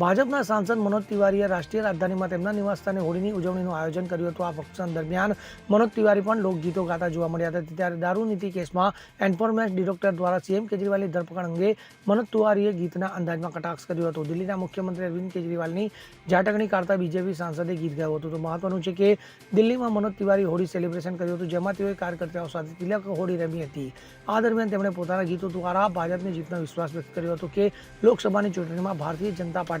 ભાજપના સાંસદ મનોજ તિવારીએ રાષ્ટ્રીય રાજધાનીમાં તેમના નિવાસસ્થાને હોળીની ઉજવણીનું આયોજન કર્યું હતું. આ ફંક્શન દરમિયાન મનોજ તિવારી પણ લોકગીતો ગાતા જોવા મળ્યા હતા. ત્યારે દારૂ નીતિ કેસમાં એન્ફોર્સમેન્ટ ડિરેક્ટર દ્વારા સીએમ કેજરીવાલની ધરપકડ અંગે મનોજ તિવારીએ ગીતના અંદાજમાં કટાક્ષ કર્યો હતો. દિલ્હીના મુખ્યમંત્રી અરવિંદ કેજરીવાલની ઝાટકણી કાઢતા બીજેપી સાંસદે ગીત ગાયું હતું. તો મહત્વનું છે કે દિલ્હીમાં મનોજ તિવારી હોળી સેલિબ્રેશન કર્યું હતું, જેમાં તેઓએ કાર્યકર્તાઓ સાથે તિલક હોળી રમી હતી. આ દરમિયાન તેમણે પોતાના ગીતો દ્વારા ભાજપની જીતનો વિશ્વાસ વ્યક્ત કર્યો હતો કે લોકસભાની ચૂંટણીમાં ભારતીય જનતા પાર્ટી